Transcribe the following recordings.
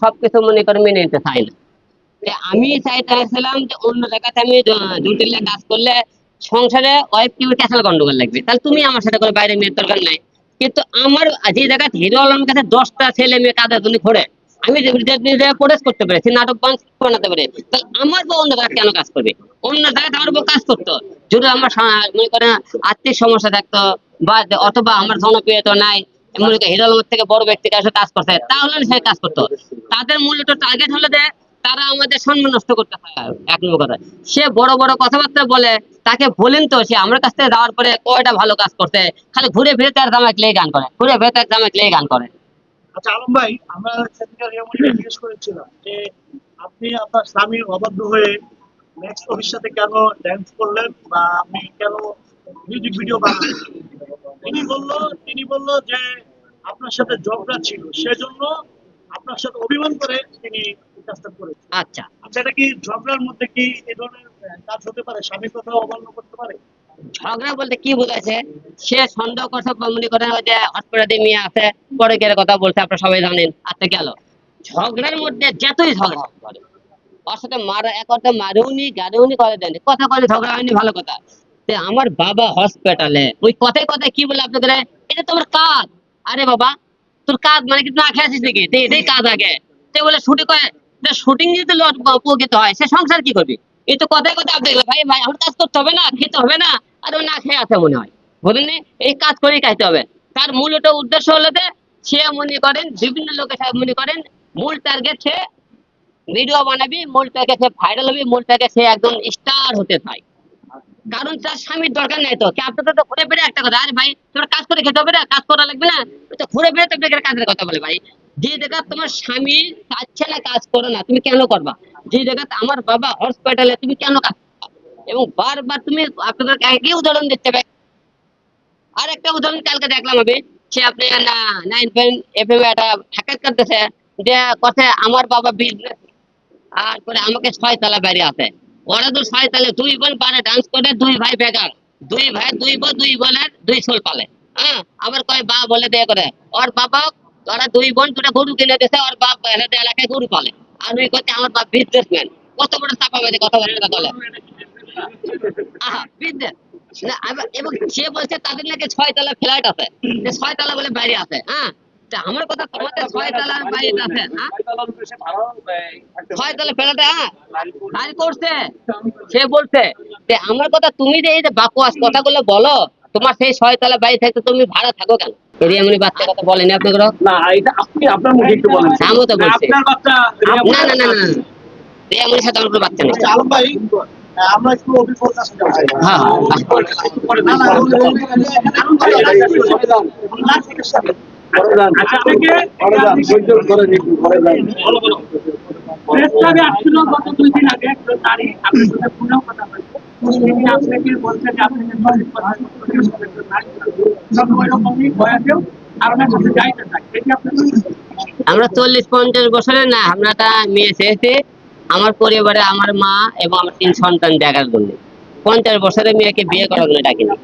সবকিছু মনে করে মেনে নিতে চাই না। আমি চাইতেছিলাম যে অন্য জায়গাতে আমি জটিল কাজ করলে সংসারে ওয়াইফ কি ক্যাসাল গন্ডগোল লাগবে। তাহলে তুমি আমার সাথে করে বাইরে মেয়ের দরকার নাই। কিন্তু আমার যে জায়গায় হিরো আলমের কাছে দশটা ছেলে মেয়ে কাদের জন্য ঘোরে, আমি প্রোটেস্ট করতে পেরেছি, নাটক বান- বানাতে পারি তাহলে আমার বউ অন্য জায়গায় কেন কাজ করবে? অন্য জায়গায় আমার বউ কাজ করতো। যদি আমার মনে করেন আর্থিক সমস্যা থাকতো বা অথবা আমার জনপ্রিয়তা নাই থেকে বড় ব্যক্তি কাছে কাজ করছে তাহলে সে কাজ করতো। তাদের মূলত টার্গেট হলো যে তারা আমাদের সম্মান নষ্ট করতে এক নম্বর কথা। সে বড় বড় কথাবার্তা বলে, তাকে বলেন তো সে আমার কাছ থেকে যাওয়ার পরে কয়টা ভালো কাজ করতে খালি ঘুরে ফিরে তার জামাক লেগে গান করে, ঘুরে ফিরে তার জামাক লেগে গান করে। আচ্ছা আলম ভাই, আমরা সেদিনকার জিজ্ঞেস করেছিলাম যে আপনি আপনার স্বামীর অবাধ্য হয়ে কেন ড্যান্স করলেন বা আপনি কেন মিউজিক ভিডিও বানালেন? তিনি বলল তিনি বলল যে আপনার সাথে ঝগড়া ছিল সেজন্য আপনার সাথে অভিমান করে তিনি কাজটা করেছেন। আচ্ছা। আচ্ছা এটা কি ঝগড়ার মধ্যে কি এই ধরনের কাজ হতে পারে? স্বামীর কথা অমান্য করতে পারে? ঝগড়া বলতে কি বোঝাচ্ছে সে সন্দেহ করছে মনে ওই যে হসপিটালে মেয়ে আছে পরে গেলে কথা বলছে আপনারা সবাই জানেন আচ্ছা গেল। ঝগড়ার মধ্যে যতই ঝগড়া করে ওর সাথে মারা এক অর্থে মারেওনি গাড়িওনি করে দেন কথা বলে ঝগড়া হয়নি ভালো কথা। আমার বাবা হসপিটালে ওই কথায় কথায় কি বলে আপনাদের? এটা তোমার কাজ। আরে বাবা, তোর কাজ মানে কি? না আছিস নাকি? এটাই কাজ আগে। সে বলে, শুটিং করে শুটিং যদি উপকৃত হয়, সে সংসার কি করবি? এই তো কথায় আপনি ভাই ভাই, আমার কাজ করতে হবে না, খেতে হবে না। আর না খেয়ে আছে মনে হয়। এই কাজ করেই খাইতে হবে। তার মূল ওটা উদ্দেশ্য হলো যে, সে মনে করেন, বিভিন্ন লোকের সাথে মনে করেন, মূল টার্গেট সে ভিডিও বানাবি, মূল টার্গেট সে ভাইরাল হবে, মূল টার্গেট সে একদম স্টার হতে চায়। কারণ তার স্বামীর দরকার নেই তো। কি আপনার তো ঘুরে ফিরে একটা কথা। আরে ভাই, তোমার কাজ করে খেতে হবে না? কাজ করা লাগবে না? তো ঘুরে ফিরে তো কাজের কথা বলে ভাই। যে জায়গা তোমার স্বামী চাচ্ছে না কাজ করো না, তুমি কেন করবা? যে জায়গা আমার বাবা হসপিটালে তুমি কেন কাজ এবং বারবার তুমি আপনাদের একই উদাহরণ দিতে হবে আর একটা উদাহরণ কালকে দেখলাম আমি। সে আপনি নাইন পয়েন্ট এফ এম একটা সাক্ষাৎ করতেছে যে কথা, আমার বাবা বিজনেস আর করে আমাকে ছয় তলা বাইরে আছে। ওরা তো ছয় তলে দুই বোন পারে ডান্স করে দুই ভাই বেকার দুই ভাই দুই বোন দুই বোনের দুই সোল পালে। হ্যাঁ? আবার কয় বা বলে দেয়া করে। ওর বাবা ওরা দুই বোন দুটা গরু কিনে দিয়েছে ওর বাপ এলাকায় এলাকায় গরু পালে। আর ওই করতে আমার বাপ বিজনেসম্যান কত বড় চাপা বেঁধে কথা বলে কথা বলে। আহা না, এবং সে বলছে তাদের নাকি ছয় তলা ফ্ল্যাট আছে। ছয় তলা বলে বাইরে আছে। হ্যাঁ? তা আমার কথা তোমাদের ছয় তলার বাইরে আছে হ্যাঁ ছয় তলা ফ্ল্যাটে হ্যাঁ করছে সে বলছে যে আমার কথা তুমি যে এই যে বাকওয়াস কথাগুলো বলো তোমার সেই ছয় তলা বাড়ি থাকতে তুমি ভাড়া থাকো কেন এর এমনি বাচ্চা কথা বলেনি আপনাকে না এটা আপনি আপনার মুখে একটু বলেন আমিও তো বলছি। আপনার বাচ্চা না না না না না এমনি সাথে আমার কোনো বাচ্চা নেই আচ্ছা আলম ভাই আমরা একটু অভিজ্ঞতার কাছে যাব হ্যাঁ হ্যাঁ না না আচ্ছা থেকে বলো বলো প্রেস ক্লাবে আসছিল গত দুই দিন আগে একজন নারী আপনার সাথে ফোনেও কথা বলছে তিনি আপনাকে বলছে যে আপনাকে চল্লিশ পঞ্চাশ বছরের একজন নারী তবে ওই রকমই বয়সেও আপনার সাথে যাইতে চাই এটি আপনার আমরা চল্লিশ পঞ্চাশ বছরের না আমরা মেয়ে চেয়েছি আমার পরিবারে আমার মা এবং আমার তিন সন্তান দেখার জন্য। পঞ্চাশ বছরের মেয়েকে বিয়ে করার জন্য ডাকিনি।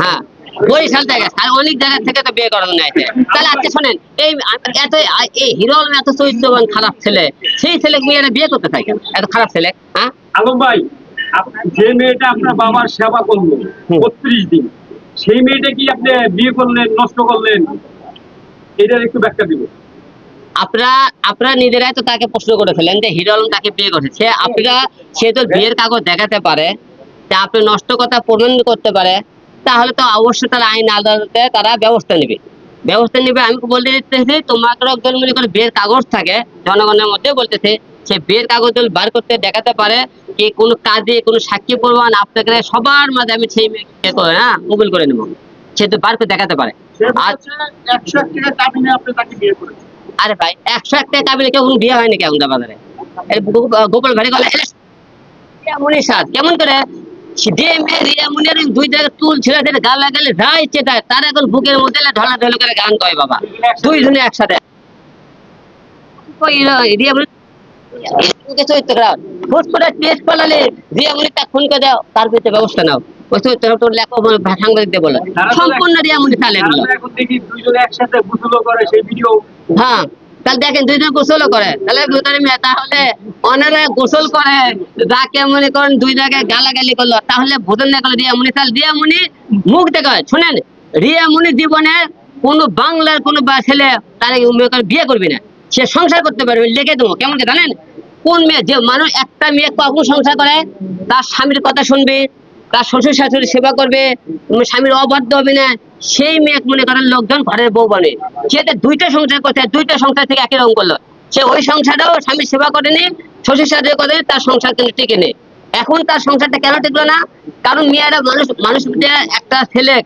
হ্যাঁ। বরিশাল থেকে। আর অনেক জায়গা থেকে তো বিয়ে করানো তাহলে আজকে শোনেন এই এত এই হিরো আলম এত চরিত্রবান খারাপ ছেলে সেই ছেলে মেয়েরা বিয়ে করতে কেন? এত খারাপ ছেলে হ্যাঁ? আলম ভাই যে মেয়েটা আপনার বাবার সেবা করল বত্রিশ দিন সেই মেয়েটা কি আপনি বিয়ে করলেন নষ্ট করলেন? এটার একটু ব্যাখ্যা দিব। আপনারা আপনারা নিজেরাই তো তাকে প্রশ্ন করে ফেলেন যে হিরো আলম তাকে বিয়ে করেছে। সে আপনারা সে তো বিয়ের কাগজ দেখাতে পারে তা আপনি নষ্ট কথা প্রমাণ করতে পারে। তাহলে তো অবশ্যই তারা আইন আদালতে তারা ব্যবস্থা নেবে। ব্যবস্থা নেবে আমি বলতে দিতেছি তোমার একজন মনে করে বিয়ের কাগজ থাকে জনগণের মধ্যে বলতেছে সে বিয়ের কাগজ বার করতে দেখাতে পারে কি কোনো কাজে কোনো সাক্ষী প্রমাণ আপনাকে সবার মাঝে আমি সেই মেয়েকে করে হ্যাঁ কবুল করে নেব। সে তো বার করে দেখাতে পারে। আর একশো এক টাকা কাবিনে আপনি তাকে বিয়ে করেছেন। আরে ভাই একশো একটা কাবিলে কেউ বিয়ে হয়নি কেমন বাজারে গোপাল ভাড়ি গলা এমনই সাজ কেমন করে? যে মেয়ে রিয়ামুনের দুই জায়গায় চুল ছেড়ে দিলে গাল লাগালে যা ইচ্ছে তাই তার এখন বুকের মধ্যে ঢলা ঢলা করে গান কয় বাবা। দুই জনে একসাথে ওই রিয়ামুনি চরিত্র খারাপ হুট করে টেস্ট পালালে রিয়ামুনি তাক ফোন করে দাও তার বিরুদ্ধে ব্যবস্থা নাও। তোর তোর লেখো সাংবাদিকদের বলো। সম্পূর্ণ চাল করে সেই ভিডিও হ্যাঁ। তাহলে দেখেন, দুইজন গোসলও করে। তাহলে মেয়ে, তাহলে অনেরা গোসল করে, যাকে মনে করেন দুই জায়গায় গালাগালি করল, তাহলে ভোজন না করল রিয়ামনি তাহলে রিয়ামনি মুখ দেখে, শুনেন রিয়ামনি জীবনে কোনো বাংলার কোনো বা ছেলে তার বিয়ে করবে না। সে সংসার করতে পারবে, লিখে দেবো, কেমন জানেন? কোন মেয়ে, যে মানুষ একটা মেয়ে কখন সংসার করে, তার স্বামীর কথা শুনবে, তার শ্বশুর শাশুড়ি সেবা করবে স্বামীর অবাধ্য হবে না সেই মেয়ে মনে করেন লোকজন ঘরের বউ বানে সে দুইটা সংসার করতে দুইটা সংসার থেকে একই রকম করল। সে ওই সংসারেও স্বামীর সেবা করেনি শ্বশুর সাথে করে তার সংসার কিন্তু টিকে নেই এখন তার সংসারটা কেন টিকলো না? কারণ মেয়েরা মানুষ মানুষ একটা ছেলে